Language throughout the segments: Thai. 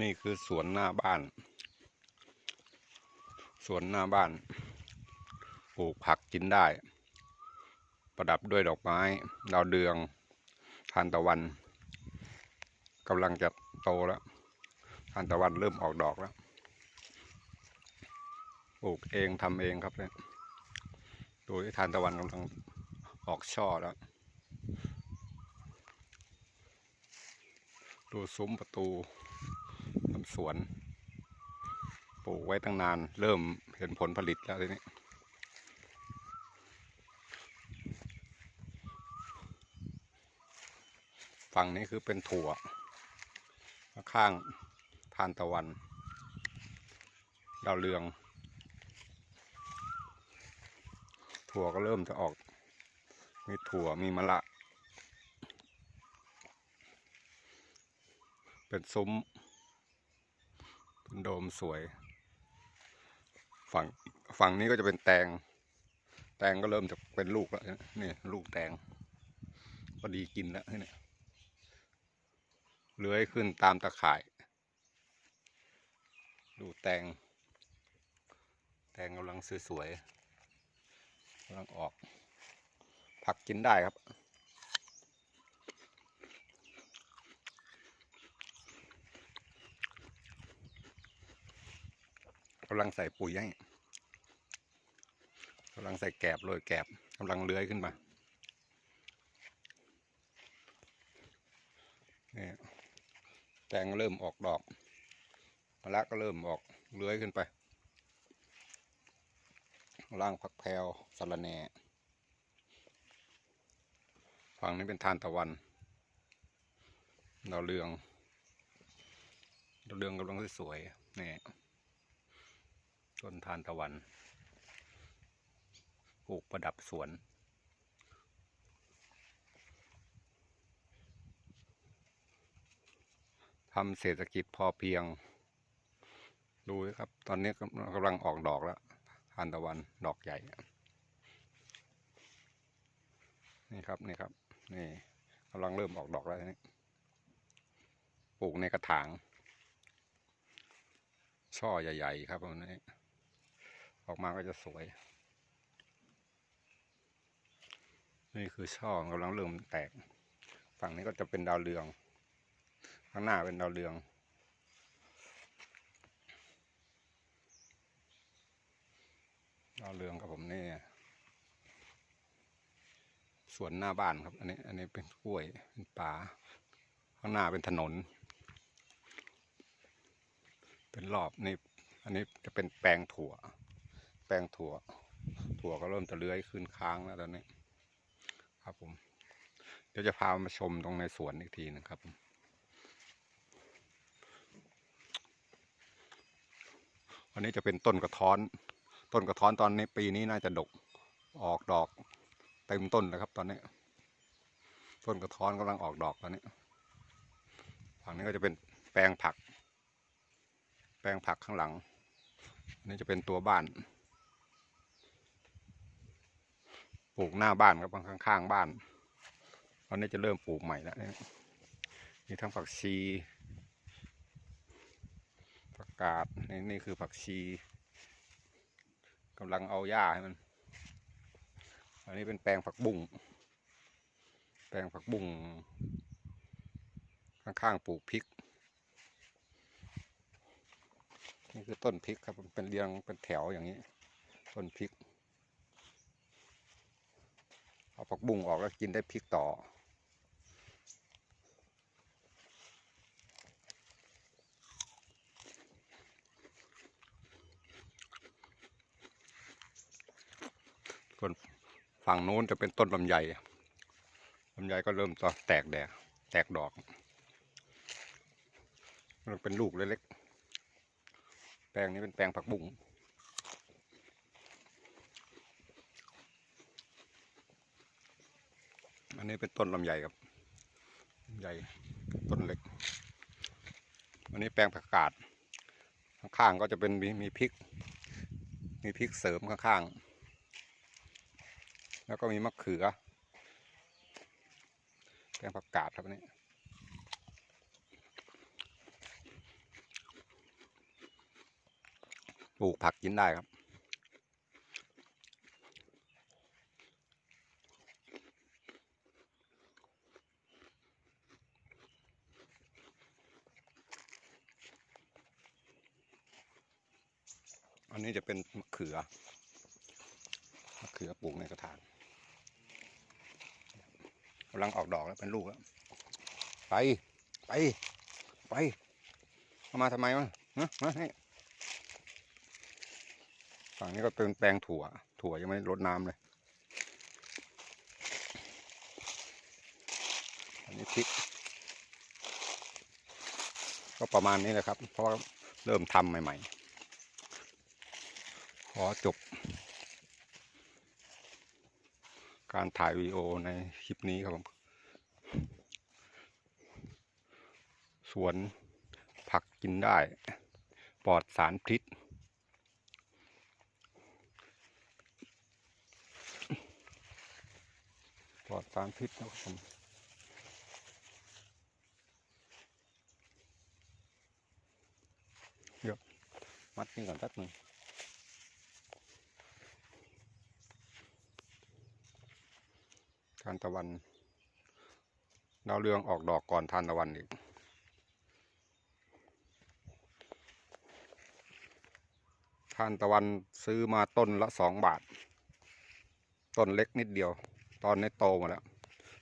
นี่คือสวนหน้าบ้าน สวนหน้าบ้าน ปลูกผักกินได้ ประดับด้วยดอกไม้ ดาวเดือง ทานตะวันกำลังจะโตแล้ว ทานตะวันเริ่มออกดอกแล้ว ปลูกเองทำเองครับเนี่ยดูที่ทานตะวันกำลังออกช่อแล้ว ดูซุ้มประตู ทำสวน ปลูกไว้ตั้งนาน เริ่มเห็นผลผลิตแล้วทีนี้ฝั่งนี้คือเป็นถั่ว ข้างทานตะวัน ดาวเรือง ถั่วก็เริ่มจะออก มีถั่วมีมะละเป็นซุ้ม โดมสวย ฝั่งฝั่งนี้ก็จะเป็นแตง แตงก็เริ่มจะเป็นลูกแล้วนี่ลูกแตงพอดีกินแล้วเนี่ยเลื้อยขึ้นตามตะข่าย ดูแตง แตงกำลังสวยๆกำลังออก ผักกินได้ครับ กำลังใส่ปุ๋ยให้กำลังใส่แกบโรยแกบกำลังเลื้อยขึ้นมานี่แตงเริ่มออกดอกมะละก็เริ่มออกเลื้อยขึ้นไปล่างผักแพรวสะระแหน่ฝั่งนี้เป็นทานตะวันดาวเรืองดาวเรืองกำลังสวยๆนี่ ต้นทานตะวันปลูกประดับสวน ทำเศรษฐกิจพอเพียง ดูครับ ตอนนี้กำลังออกดอกแล้วทานตะวันดอกใหญ่ นี่ครับ นี่ครับ นี่กำลังเริ่มออกดอกแล้วนี่ปลูกในกระถาง ช่อใหญ่ ๆ ครับตรงนี้ ออกมาก็จะสวย นี่คือช่อกำลังเริ่มแตก ฝั่งนี้ก็จะเป็นดาวเรือง ข้างหน้าเป็นดาวเรืองดาวเรืองครับผมนี่สวนหน้าบ้านครับ อันนี้ อันนี้เป็นกล้วยเป็นป่าข้างหน้าเป็นถนน เป็นรอบนี่อันนี้จะเป็นแปลงถั่ว แปลงถั่ว ถั่วก็เริ่มจะเลื้อยขึ้นค้างแล้วตอนนี้ ครับผม เดี๋ยวจะพามาชมตรงในสวนอีกทีนึงครับผมอันนี้จะเป็นต้นกระท้อน ต้นกระท้อนตอนนี้ปีนี้น่าจะดกออกดอกเต็มต้นแล้วครับ ตอนนี้ ต้นกระท้อนกำลังออกดอกตอนนี้ฝั่งนี้ก็จะเป็นแปลงผัก แปลงผักข้างหลังนนี้จะเป็นตัวบ้าน ปลูกหน้าบ้านครับข้างๆบ้าน ตอนนี้จะเริ่มปลูกใหม่แล้วนี่ทั้งผักชีผักกาดนี่นี่คือผักชีกำลังเอาหญ้าให้มัน อันนี้เป็นแปลงผักบุ้งแปลงผักบุ้งข้างๆปลูกพริก นี่คือต้นพริกครับเป็นเรียงเป็นแถวอย่างนี้ ต้นพริก เอา ผักบุ้งออกแล้วกินได้พริกต่อ ส่วนฝั่งโน้นจะเป็นต้นลำไยลำไยก็เริ่มต่อแตกแดดแตกดอก มันเป็นลูกเล็กๆ แปลงนี้เป็นแปลงผักบุ้ง อันนี้เป็นต้นลำญ่ครับใหญ่ต้นเล็ก อันนี้แปลงผักกาด ข้างๆก็จะเป็นมีมีพริก มีพริกเสริมข้างๆ แล้วก็มีมะเขือ แปลงผักกาดครับนี้ปลูกผักกินได้ครับ อันนี้จะเป็นมะเขือมะเขือปลูกในกระถางกำลังออกดอกแล้วเป็นลูกแล้วไปไปไปเอามาทำไมวะฮะมาให้ฝั่งนี้ก็เป็นแปลงถั่ว ถั่วยังไม่รดน้ำเลย อันนี้พริก ก็ประมาณนี้แหละครับ เพราะเริ่มทำใหม่ ๆ อจบ การถ่ายวีดีโอในคลิปนี้ครับผม สวนผักกินได้ ปลอดสารพิษ ปลอดสารพิษนะครับผมเดี๋ยวมัดนี่ก่อนแป๊บหนึงานตะวันดาวเรืองออกดอกก่อนทานตะวันอีก ทานตะวันซื้อมาต้นละสองบาท ต้นเล็กนิดเดียว ตอนนี้โตมาแล้ว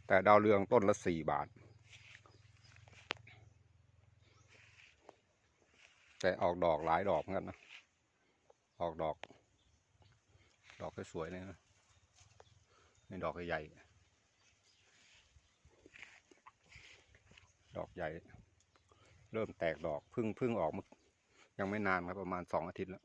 แต่ดาวเรืองต้นละสี่บาท แต่ออกดอกหลายดอกเหมือนกันนะ ออกดอก ดอกสวยๆเลยนะนี่ดอกใหญ่ ดอกใหญ่ เริ่มแตกดอกพึ่งพึ่งออกมายังไม่นานครับประมาณสองอาทิตย์แล้ว